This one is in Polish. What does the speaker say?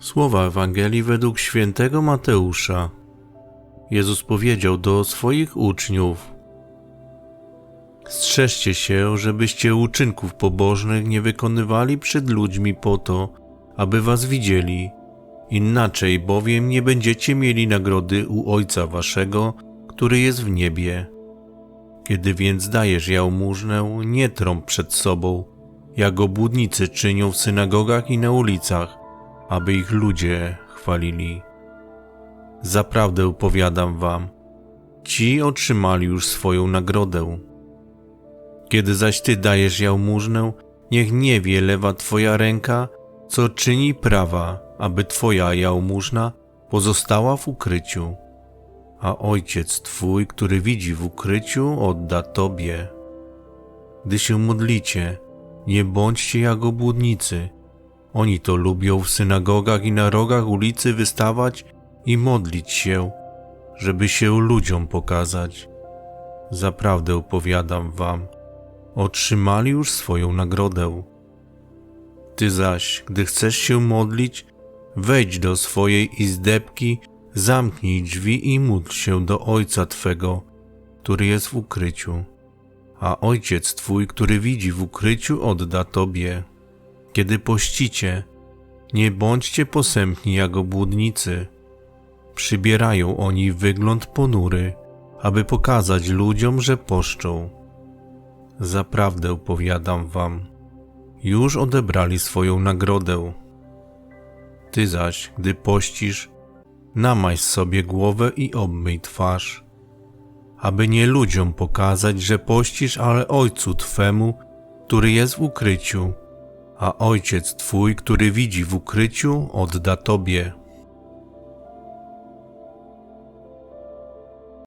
Słowa Ewangelii według świętego Mateusza. Jezus powiedział do swoich uczniów: Strzeżcie się, żebyście uczynków pobożnych nie wykonywali przed ludźmi po to, aby was widzieli. Inaczej bowiem nie będziecie mieli nagrody u Ojca Waszego, który jest w niebie. Kiedy więc dajesz jałmużnę, nie trąb przed sobą, jak obłudnicy czynią w synagogach i na ulicach, aby ich ludzie chwalili. Zaprawdę powiadam wam, ci otrzymali już swoją nagrodę. Kiedy zaś ty dajesz jałmużnę, niech nie wie lewa twoja ręka, co czyni prawa, aby twoja jałmużna pozostała w ukryciu, a ojciec twój, który widzi w ukryciu, odda tobie. Gdy się modlicie, nie bądźcie jak obłudnicy. Oni to lubią w synagogach i na rogach ulicy wystawać i modlić się, żeby się ludziom pokazać. Zaprawdę opowiadam wam, otrzymali już swoją nagrodę. Ty zaś, gdy chcesz się modlić, wejdź do swojej izdebki, zamknij drzwi i módl się do Ojca Twego, który jest w ukryciu. A Ojciec Twój, który widzi w ukryciu, odda Tobie. Kiedy pościcie, nie bądźcie posępni jak obłudnicy. Przybierają oni wygląd ponury, aby pokazać ludziom, że poszczą. Zaprawdę powiadam wam, już odebrali swoją nagrodę. Ty zaś, gdy pościsz, namaź sobie głowę i obmyj twarz, aby nie ludziom pokazać, że pościsz, ale Ojcu Twemu, który jest w ukryciu, a Ojciec Twój, który widzi w ukryciu, odda Tobie.